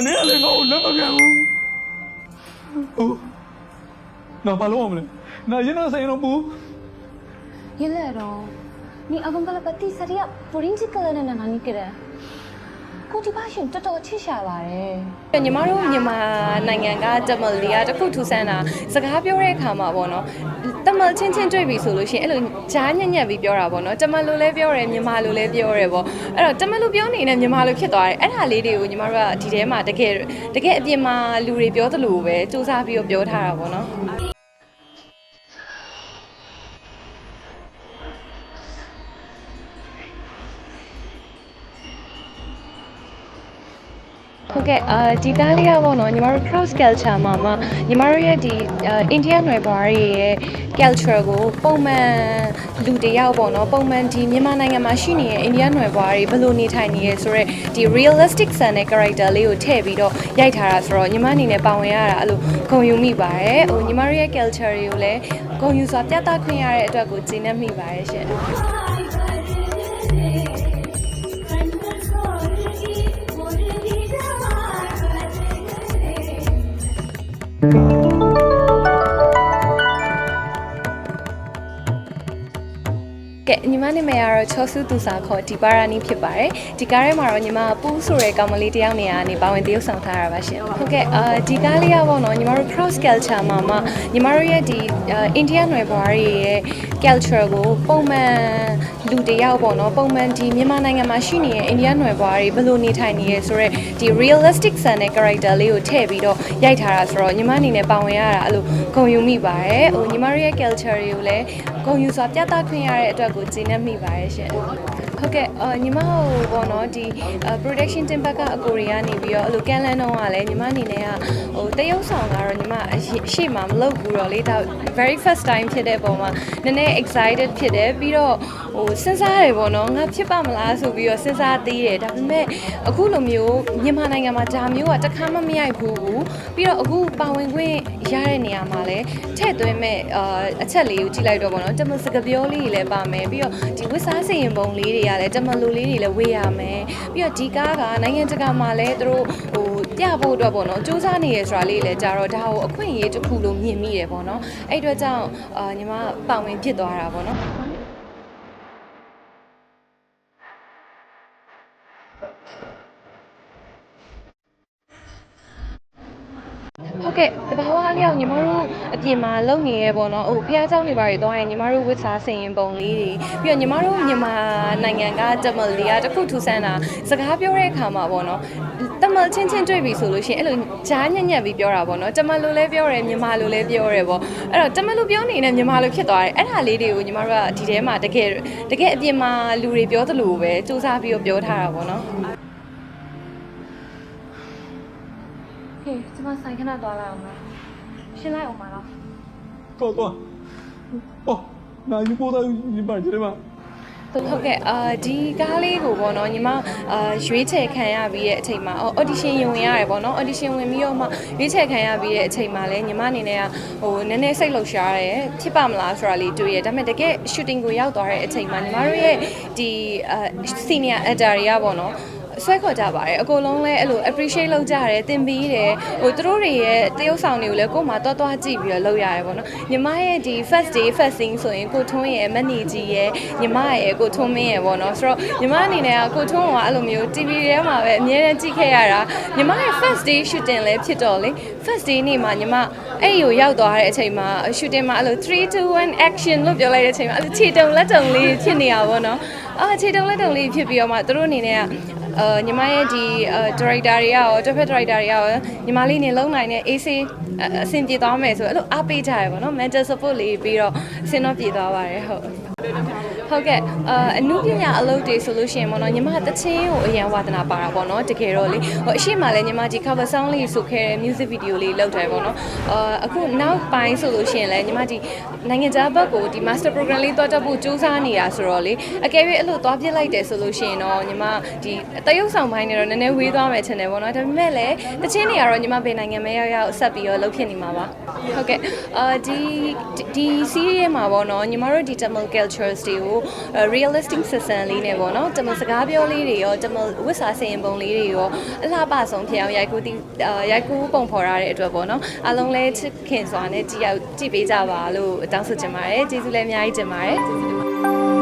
အနေနဲ့လည်းငါ့ကိုလက်မခံဘူးဟုတ်နော်ဘာလို့အောင်မလဲနော်ရင်းတော့ဆိုင်တော့ဘူး இல்லடா நீ அவங்கள பத்தி சரியா புரிஞ்சுக்கலன்னு நான் நினைக்கிறேன் ကိုဒီပါရှင်တော်တော်ချစ်ရှာပါတယ်ညီမတို့မြန်မာနိုင်ငံကတမလီကတစ်ခုထူဆန်းတာစကားပြောတဲ့အခါမှာပေါ့နော်တမလချင်းချင်းတွေ့ပြီဆိုလို့ရှိရင်အဲ့လိုကြားညံ့ညက်ပြီးပြောတာပေါ့နော်တမလိုလည်းပြောတယ်မြန်မာလိုလည်းပြောတယ်ပေါ့အဲ့တော့တမလိုပြောနေနဲ့မြန်မာလိုဖြစ်သွားတယ်အဲ့ဒါလေးတွေကိုညီမတို့ကဒီထဲမှာတကယ်တကယ်အပြင်မှာလူတွေပြောသလိုပဲစူးစမ်းပြီးတော့ပြောထားတာပေါ့နော် ဟုတ်ကဲ့အာဒီကားလေးကပေါ့နော်ညီမတို့ cross culture မှာမှညီမတို့ရဲ့ဒီအိန္ဒိယနွယ်ဘွားတွေရဲ့ culture ကိုပုံမှန်လူတယောက်ပေါ့နော်ပုံမှန်ဒီမြန်မာနိုင်ငံမှာရှိနေတဲ့အိန္ဒိယနွယ်ဘွားတွေဘယ်လိုနေထိုင်နေရဲဆိုတော့ဒီ realistic ဆန်တဲ့ character လေးကိုထည့်ပြီးတော့ရိုက်ထားတာဆိုတော့ညီမအနေနဲ့ပါဝင်ရတာအဲ့လိုဂုဏ်ယူမိပါတယ်ဟိုညီမတို့ရဲ့ culture တွေကိုလည်းဂုဏ်ယူစွာပြသခွင့်ရတဲ့အတွက်ကိုကျေနပ်မိပါတယ်ရှင် ကဲညီမနာမည်ကတော့ချောစုသူစာခေါ်ဒီပါရာနီဖြစ်ပါတယ်ဒီကားထဲမှာတော့ညီမကပူးဆိုတဲ့ကောင်မလေးတစ်ယောက်နေရာကနေပါဝင်တရုပ်ဆောင်ထားတာပါရှင်ဟုတ်ကဲ့အာဒီကားလေးကပေါ့နော်ညီမတို့ cross culture မှာမှညီမတို့ရဲ့ဒီအိန္ဒိယနွယ်ဘွားတွေရဲ့ culture ကိုပုံမှန် လူတစ်ယောက်ပေါ့နော်ပုံမှန်ဒီမြန်မာနိုင်ငံမှာရှိနေတဲ့အိန္ဒိယနွယ်ဘွားတွေဘယ်လိုနေထိုင်နေရဲဆိုတော့ဒီ realistic ဆန်တဲ့ character လေးကိုထည့်ပြီးတော့ရိုက်ထားတာဆိုတော့ညီမအနေနဲ့ပါဝင်ရတာအဲ့လိုဂုဏ်ယူမိပါတယ်ဟိုညီမတို့ရဲ့ culture တွေကိုလည်းဂုဏ်ယူစွာပြသခွင့်ရတဲ့အတွက်ကိုကျေနပ်မိပါတယ်ရှင် ဟုတ်ကဲ့အော်ညီမဟိုပေါ့နော်ဒီ production team ဘက်ကအကိုရီကနေပြီးတော့အဲ့လိုကန်လန်တော့ကလည်းညီမအနေနဲ့ကဟိုတရုပ်ဆောင်ကတော့ညီမအရှိမှမလုပ်ဘူးတော့လေဒါ very first time ဖြစ်တဲ့ပုံမှာနည်းနည်း excited ဖြစ်တယ်ပြီးတော့ဟိုစဉ်းစားရတယ်ပေါ့နော်ငါဖြစ်ပါမလားဆိုပြီးတော့စဉ်းစားသေးတယ်ဒါပေမဲ့အခုလိုမျိုးမြန်မာနိုင်ငံမှာဒါမျိုးကတစ်ခါမှမရိုက်ဘူးဘူးပြီးတော့အခုပါဝင်ခွင့် ရတဲ့နေရာမှာလည်းထည့်သွင်းမဲ့အာအချက်လေးကိုကြည့်လိုက်တော့ပေါ့နော်တမစကပြောလေးတွေလည်းပါမယ်ပြီးတော့ဒီဝစ်စားစရင်ပုံလေးတွေကလည်းတမလူလေးတွေလည်းဝေးရမယ်ပြီးတော့ဒီကားကနိုင်ငံတကာမှာလည်းသူတို့ဟိုပြဖို့အတွက်ပေါ့နော်စူးစမ်းနေရဆိုတာလေးလည်းကြတော့ဒါကိုအခွင့်အရေးတစ်ခုလို့မြင်မိတယ်ပေါ့နော်အဲ့အတွက်ကြောင့်အာညီမပါဝင်ဖြစ်သွားတာပေါ့နော် ဟုတ်ကဲ့တဘာဝအလျောက်ညီမတို့အပြင်မှာလုံနေရဲပေါ့နော်ဟိုဖះเจ้าနေပါတွေတော့ရင်ညီမတို့ဝစ်စားစင်ရင်ပုံလေးတွေပြီးတော့ညီမတို့မြန်မာနိုင်ငံကတမလီကတစ်ခုထူဆန်းတာစကားပြောတဲ့အခါမှာပေါ့နော်တမလချင်းချင်းတွေ့ပြီဆိုလို့ရှိရင်အဲ့လိုကြားညံ့ညက်ပြီးပြောတာပေါ့နော်တမလိုလည်းပြောတယ်မြန်မာလိုလည်းပြောတယ်ပေါ့အဲ့တော့တမလိုပြောနေနဲ့မြန်မာလိုဖြစ်သွားတယ်အဲ့ဒါလေးတွေကိုညီမတို့ကဒီထဲမှာတကယ်တကယ်အပြင်မှာလူတွေပြောသလိုပဲစူးစမ်းပြီးတော့ပြောထားတာပေါ့နော် ဟေးကျမဆိုင်ခဏသွားလိုက်အောင်လားရှင်းလိုက်အောင်ပါလားတော့တော့အော်နာယူပေါ်တော့ညီမကျေးမဟုတ်ကဲ့အာဒီကားလေးကိုပေါ့နော်ညီမအာရွေးချယ်ခံရပြီးတဲ့အချိန်မှာ audition ယုံဝင်ရတယ်ပေါ့နော် audition ဝင်ပြီးတော့မှရွေးချယ်ခံရပြီးတဲ့အချိန်မှာလည်းညီမအနေနဲ့ကဟိုနည်းနည်းစိတ်လှုပ်ရှားတယ်ဖြစ်ပါမလားဆိုတာလေးတွေ့ရတယ်ဒါပေမဲ့တကယ် shooting ကိုရောက်သွားတဲ့အချိန်မှာညီမတို့ရဲ့ဒီအာ senior actor တွေကပေါ့နော် ဆွဲခေါ်ကြပါတယ်အကုန်လုံးလည်းအဲ့လို appreciate လုပ်ကြရတယ်သင်ပေးတယ်ဟိုသူတို့တွေရဲ့တရုပ်ဆောင်တွေကိုလည်းကိုယ်မှတွားတွားကြည့်ပြီးတော့လုပ်ရတယ်ပေါ့နော်ညီမရဲ့ဒီ first day first scene ဆိုရင်ကိုထွန်းရဲ့မက်နီကြီးရဲ့ညီမရဲ့ကိုထွန်းမင်းရဲ့ပေါ့နော်ဆိုတော့ညီမအနေနဲ့ကကိုထွန်းကအဲ့လိုမျိုး TV ထဲမှာပဲအများနဲ့ကြည့်ခဲ့ရတာညီမရဲ့ first day shooting လည်းဖြစ်တော့လေ first day နေ့မှာညီမအဲ့ကိုရောက်သွားတဲ့အချိန်မှာ shooting မှာအဲ့လို3 2 1 action လို့ပြောလိုက်တဲ့အချိန်မှာအဲ့လိုခြေတုံလက်တုံလေးဖြစ်နေရပါတော့နော်အာခြေတုံလက်တုံလေးဖြစ်ပြီးတော့မှသူတို့အနေနဲ့က အာညီမရဲ့ဒီဒါရိုက်တာတွေကရောတစ်ဖက်ဒါရိုက်တာတွေကရောညီမလေးနေလုံးနိုင်တဲ့ AC အဆင်ပြေသွားမယ်ဆိုအဲ့လိုအားပေးကြရပါတော့ mental support လေးပြီးတော့အဆင်တော့ပြေသွားပါတယ်ဟုတ်ဟုတ်ကဲ့အာအနုပညာအလုပ်တွေဆိုလို့ရှိရင်ပေါ့နော်ညီမတချင်းကိုအရန်ဝါသနာပါတာပေါ့နော်တကယ်တော့လေဟိုအရှိမလည်းညီမဒီ cover song လေးဆိုခဲ့တဲ့ music video လေးလုပ်တယ်ပေါ့နော်အာအခုနောက်ပိုင်းဆိုလို့ရှိရင်လည်းညီမဒီနိုင်ငံခြားဘက်ကိုဒီ master program လေးတွားတက်ဖို့စူးစမ်းနေတာဆိုတော့လေအကယ်၍အဲ့လိုတွားပြစ်လိုက်တယ်ဆိုလို့ရှိရင်တော့ညီမဒီတရုပ်ဆောင်ပိုင်းနေတော့နည်းနည်းဝေးသွားမယ်ထင်တယ်ပေါ့နော်ဒါပေမဲ့လည်းတချင်းတွေကတော့ညီမဘယ်နိုင်ငံမဲရောက်ရောက်ဆက်ပြီးတော့လုပ်ဖြစ်နေမှာပါဟုတ်ကဲ့အာဒီဒီ series မှာပေါ့နော်ညီမတို့ဒီ Tamil culture cultures တွေကို realistic ဆက်ဆံလေးနဲ့ပေါ့နော်တမစကားပြောလေးတွေရောတမဝတ်စာစင်ပုံလေးတွေရောအလှပဆုံးဖြစ်အောင်ရိုက်ကူးတီရိုက်ကူးပုံဖော်ရတဲ့အတွက်ပေါ့နော်အားလုံးလည်းချစ်ခင်စွာနဲ့ကြည့်ရောက်ကြည့်ပေးကြပါလို့တောင်းဆိုချင်ပါတယ်ကျေးဇူးလည်းအများကြီးတင်ပါတယ်ကျေးဇူးတင်ပါတယ်